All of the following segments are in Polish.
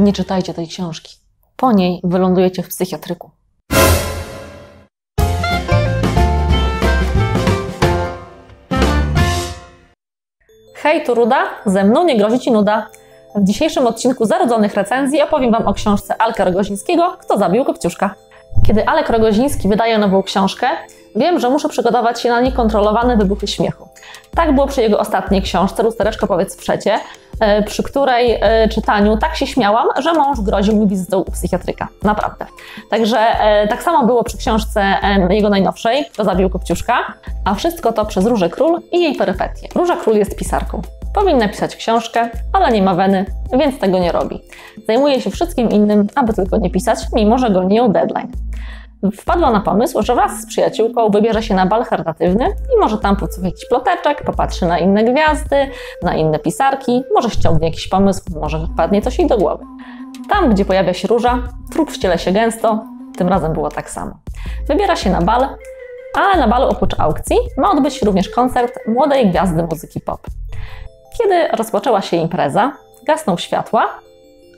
Nie czytajcie tej książki. Po niej wylądujecie w psychiatryku. Hej, tu Ruda, ze mną nie grozi Ci nuda. W dzisiejszym odcinku Zarodzonych Recenzji opowiem Wam o książce Alka Rogozińskiego Kto zabił Kopciuszka. Kiedy Alek Rogoziński wydaje nową książkę, wiem, że muszę przygotować się na niekontrolowane wybuchy śmiechu. Tak było przy jego ostatniej książce, Lustereczko powiedz przecie, e, przy której e, czytaniu tak się śmiałam, że mąż groził mi wizytą u psychiatryka. Naprawdę. Także e, tak samo było przy książce jego najnowszej, Kto zabił Kopciuszka, a wszystko to przez Różę Król i jej perypetie. Róża Król jest pisarką. Powinna pisać książkę, ale nie ma weny, więc tego nie robi. Zajmuje się wszystkim innym, aby tylko nie pisać, mimo że goni deadline. Wpadła na pomysł, że wraz z przyjaciółką wybierze się na bal charytatywny i może tam podsłucha jakiś ploteczek, popatrzy na inne gwiazdy, na inne pisarki, może ściągnie jakiś pomysł, może wpadnie coś jej do głowy. Tam, gdzie pojawia się róża, trup wciele się gęsto, tym razem było tak samo. Wybiera się na bal, ale na balu oprócz aukcji ma odbyć się również koncert młodej gwiazdy muzyki pop. Kiedy rozpoczęła się impreza, gasną światła,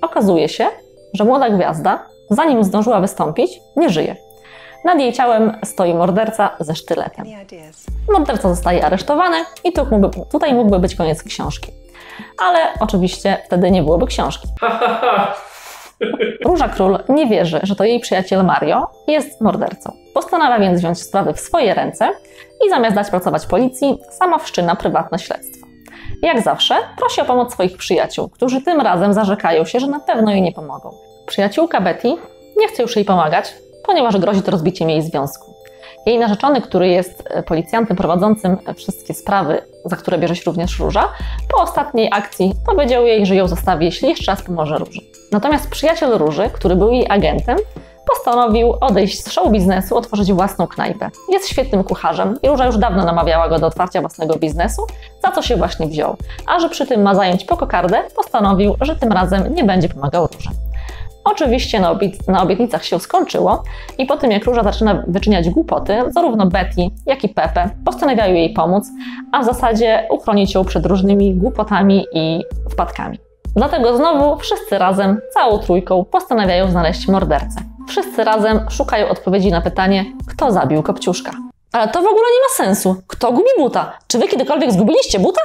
okazuje się, że młoda gwiazda, zanim zdążyła wystąpić, nie żyje. Nad jej ciałem stoi morderca ze sztyletem. Morderca zostaje aresztowany i tu mógłby, tutaj mógłby być koniec książki. Ale oczywiście wtedy nie byłoby książki. Róża Król nie wierzy, że to jej przyjaciel Mario jest mordercą. Postanawia więc wziąć sprawy w swoje ręce i zamiast dać pracować policji, sama wszczyna prywatne śledztwo. Jak zawsze prosi o pomoc swoich przyjaciół, którzy tym razem zarzekają się, że na pewno jej nie pomogą. Przyjaciółka Betty nie chce już jej pomagać, ponieważ grozi to rozbiciem jej związku. Jej narzeczony, który jest e, policjantem prowadzącym wszystkie sprawy, za które bierze się również Róża, po ostatniej akcji powiedział jej, że ją zostawi, jeśli jeszcze raz pomoże Róży. Natomiast przyjaciel Róży, który był jej agentem, postanowił odejść z show biznesu, otworzyć własną knajpę. Jest świetnym kucharzem i Róża już dawno namawiała go do otwarcia własnego biznesu, za co się właśnie wziął. A że przy tym ma zająć pokokardę, postanowił, że tym razem nie będzie pomagał Róży. Oczywiście na, obiet na obietnicach się skończyło i po tym jak Róża zaczyna wyczyniać głupoty, zarówno Betty, jak i Pepe postanawiają jej pomóc, a w zasadzie uchronić ją przed różnymi głupotami i wpadkami. Dlatego znowu wszyscy razem, całą trójką, postanawiają znaleźć mordercę. Wszyscy razem szukają odpowiedzi na pytanie, kto zabił Kopciuszka. Ale to w ogóle nie ma sensu. Kto gubi buta? Czy wy kiedykolwiek zgubiliście buta?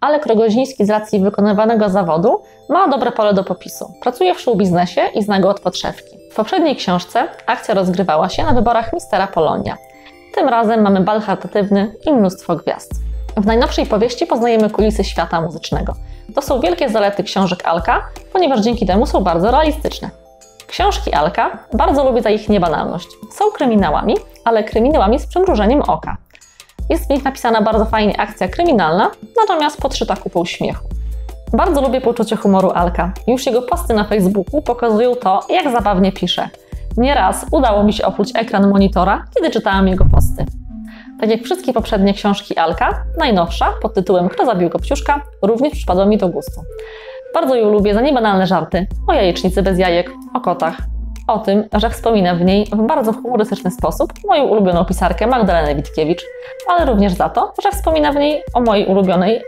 Alek Rogoziński z racji wykonywanego zawodu ma dobre pole do popisu. Pracuje w showbiznesie i zna go od podszewki. W poprzedniej książce akcja rozgrywała się na wyborach Mistera Polonia. Tym razem mamy bal charytatywny i mnóstwo gwiazd. W najnowszej powieści poznajemy kulisy świata muzycznego. To są wielkie zalety książek Alka, ponieważ dzięki temu są bardzo realistyczne. Książki Alka bardzo lubię za ich niebanalność. Są kryminałami, ale kryminałami z przymrużeniem oka. Jest w nich napisana bardzo fajnie akcja kryminalna, natomiast podszyta kupą śmiechu. Bardzo lubię poczucie humoru Alka. Już jego posty na Facebooku pokazują to, jak zabawnie pisze. Nieraz udało mi się opluć ekran monitora, kiedy czytałam jego posty. Tak jak wszystkie poprzednie książki Alka, najnowsza pod tytułem Kto zabił Kopciuszka również przypadła mi do gustu. Bardzo ją lubię za niebanalne żarty o jajecznicy bez jajek, o kotach, o tym, że wspomina w niej w bardzo humorystyczny sposób moją ulubioną pisarkę Magdalenę Witkiewicz, ale również za to, że wspomina w niej o mojej ulubionej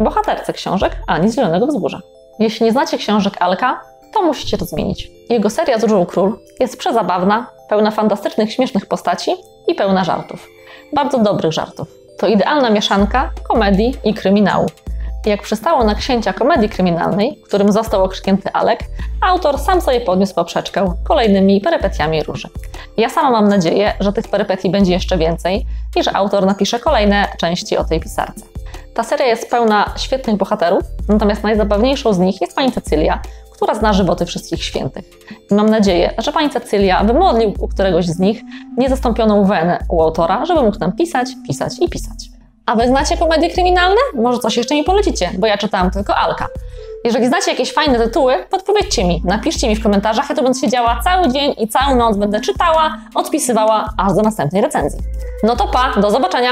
bohaterce książek Ani z Zielonego Wzgórza. Jeśli nie znacie książek Alka, to musicie to zmienić. Jego seria z Król jest przezabawna, pełna fantastycznych, śmiesznych postaci i pełna żartów. Bardzo dobrych żartów. To idealna mieszanka komedii i kryminału. Jak przystało na księcia komedii kryminalnej, którym został okrzyknięty Alek, autor sam sobie podniósł poprzeczkę kolejnymi perypetiami róży. Ja sama mam nadzieję, że tych perypetii będzie jeszcze więcej i że autor napisze kolejne części o tej pisarce. Ta seria jest pełna świetnych bohaterów, natomiast najzabawniejszą z nich jest pani Cecylia, która zna żywoty wszystkich świętych. I mam nadzieję, że pani Cecylia wymodlił u któregoś z nich niezastąpioną wenę u autora, żeby mógł nam pisać, pisać i pisać. A wy znacie komedie kryminalne? Może coś jeszcze mi polecicie, bo ja czytałam tylko Alka. Jeżeli znacie jakieś fajne tytuły, podpowiedzcie mi, napiszcie mi w komentarzach, ja to będę siedziała cały dzień i całą noc będę czytała, odpisywała, aż do następnej recenzji. No to pa, do zobaczenia!